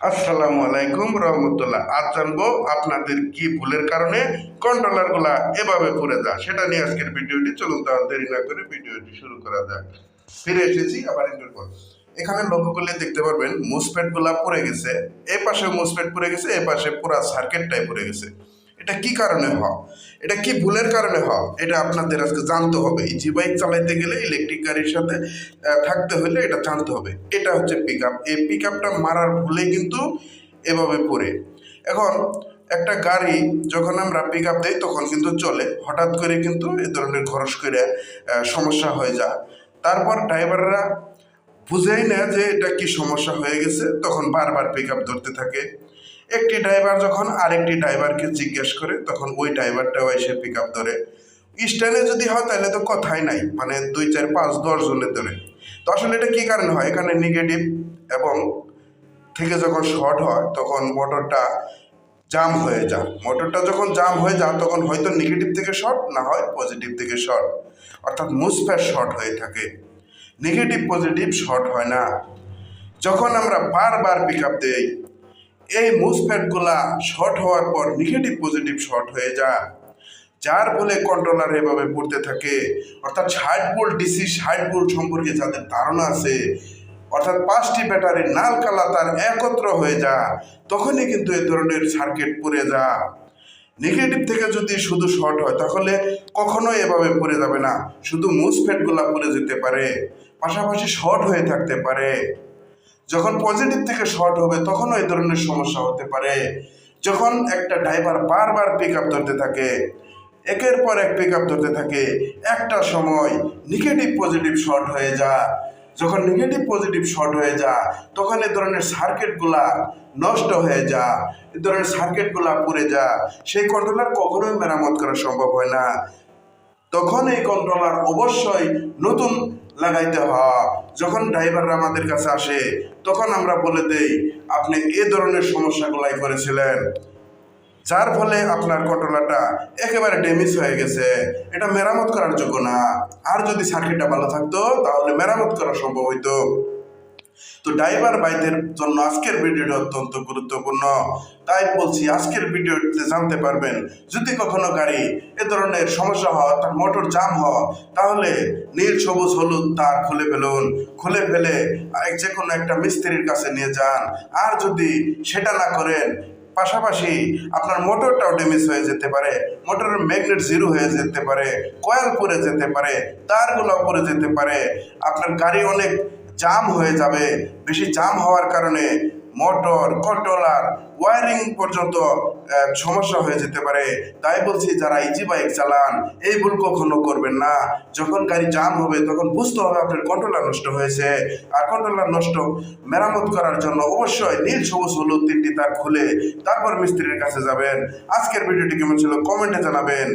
আসসালামু আলাইকুম রহমতুল্লাহ। আজ জানব আপনাদের কি ভুলের কারণে কন্ট্রোলারগুলা এভাবে পড়ে যায়, সেটা নিয়ে আজকের ভিডিওটি। চলুন তাহলে দেরি না করে ভিডিওটি শুরু করা যাক। ফিরে এসেছি আবার একটু পর এখানে লক্ষ্য করলে দেখতে পারবেন মুসপেটগুলা পড়ে গেছে, এ পাশে মুসপেট পড়ে গেছে, এ পাশে পুরা সার্কিটটাই পড়ে গেছে। এটা কি কারণে হয়? এটা কি ভুলের কারণে হয়? এটা আপনাদের আজকে জানতে হবে। জি বাইক চালাইতে গেলে ইলেকট্রিক গাড়ির সাথে থাকতে হলে এটা জানতে হবে। এটা হচ্ছে পিক আপ এই পিক আপটা মারার ভুলে কিন্তু এভাবে পড়ে। এখন একটা গাড়ি যখন আমরা পিক আপ দিই, তখন কিন্তু চলে। হঠাৎ করে কিন্তু এ ধরনের খরচ করে সমস্যা হয়ে যায়। তারপর ড্রাইভাররা বুঝেই না যে এটা কি সমস্যা হয়ে গেছে। তখন বারবার পিক আপ ধরতে থাকে। একটি ড্রাইভার যখন আরেকটি ড্রাইভারকে জিজ্ঞেস করে, তখন ওই ড্রাইভারটাও এসে পিক আপ ধরে স্ট্যান্ডে যদি হয়, তাহলে তো কথাই নাই মানে দুই, চার, পাঁচ, দশ জনের ধরে। তো আসলে এটা কি কারণে হয়? এখানে নেগেটিভ এবং থেকে যখন শর্ট হয়, তখন মোটরটা জাম হয়ে যায়। মোটরটা যখন জাম হয়ে যায়, তখন হয়তো নেগেটিভ থেকে শর্ট না হয় পজিটিভ থেকে শর্ট অর্থাৎ মুসফেট শর্ট হয়ে থাকে। নেগেটিভ পজিটিভ শর্ট হয় না। যখন আমরা বারবার পিক আপ দেই এই মুসফেটগুলা শর্ট হওয়ার পর নেগেটিভ পজিটিভ শর্ট হয়ে যায়। যার ফলে কন্ট্রোলার এভাবে পড়তে থাকে। অর্থাৎ ষাট ভোল্ট ডিসি ষাট সম্পর্কে যাদের ধারণা আছে, অর্থাৎ পাঁচটি ব্যাটারি নাল কালা তার একত্র হয়ে যা তখনই কিন্তু এ ধরনের সার্কিট পড়ে যা নেগেটিভ থেকে যদি শুধু শর্ট হয়, তাহলে কখনোই এভাবে পড়ে যাবে না। শুধু মুসফেটগুলা পড়ে যেতে পারে। পাশাপাশি শর্ট হয়ে থাকতে পারে। যখন পজিটিভ থেকে শর্ট হবে, তখনও এই ধরনের সমস্যা হতে পারে। যখন একটা ড্রাইভার বারবার পিক আপ ধরতে থাকে, একের পর এক পিক আপ ধরতে থাকে, একটা সময় নেগেটিভ পজিটিভ শর্ট হয়ে যা। যখন নেগেটিভ পজিটিভ শর্ট হয়ে যা, তখন এ ধরনের সার্কিটগুলা নষ্ট হয়ে যা এ ধরনের সার্কিটগুলা পুড়ে যা। সেই কন্ট্রোলার কখনোই মেরামত করা সম্ভব হয় না। তখন এই কন্ট্রোলার অবশ্যই নতুন লাগাইতে হয়। যখন ড্রাইভাররা আমাদের কাছে আসে, তখন আমরা বলে দেই, আপনি এ ধরনের সমস্যাগুলাই করেছিলেন, যার ফলে আপনার কটলাটা একেবারে ড্যামেজ হয়ে গেছে। এটা মেরামত করার যোগ্য না। আর যদি সার্কিটটা ভালো থাকতো, তাহলে মেরামত করা সম্ভব হইতো। তো ড্রাইভার ভাইদের জন্য আজকের ভিডিওটা অত্যন্ত গুরুত্বপূর্ণ। তাই বলছি, আজকের ভিডিওতে জানতে পারবেন, যদি কখনো গাড়ি এ ধরনের সমস্যা হয় তার মোটর জাম হয়, তাহলে নীল, সবুজ, হলুদ তার খুলে ফেলুন। খুলে ফেলে যে কোনো একটা মিস্ত্রির কাছে নিয়ে যান। আর যদি সেটা না করেন, পাশাপাশি আপনার মোটরটাও ড্যামেজ হয়ে যেতে পারে মোটরের ম্যাগনেট জিরো হয়ে যেতে পারে কয়েল পরে যেতে পারে তারগুলো পরে যেতে পারে। আপনার গাড়ি অনেক জাম হয়ে যাবে। বেশি জাম হওয়ার কারণে মোটর কন্ট্রোলার ওয়ারিং পর্যন্ত সমস্যা হয়ে যেতে পারে। তাই বলছি, যারা ইজি বাইক চালান, এই ভুল কখনো করবেন না। যখন গাড়ি জাম হবে, তখন বুঝতে হবে আপনার কন্ট্রোলার নষ্ট হয়েছে। আর কন্ট্রোলার নষ্ট মেরামত করার জন্য অবশ্যই নীল, সবুজ, হলুদ তিনটি তার খুলে তারপর মিস্ত্রির কাছে যাবেন। আজকের ভিডিওটি কেমন ছিল? কমেন্টে জানাবেন।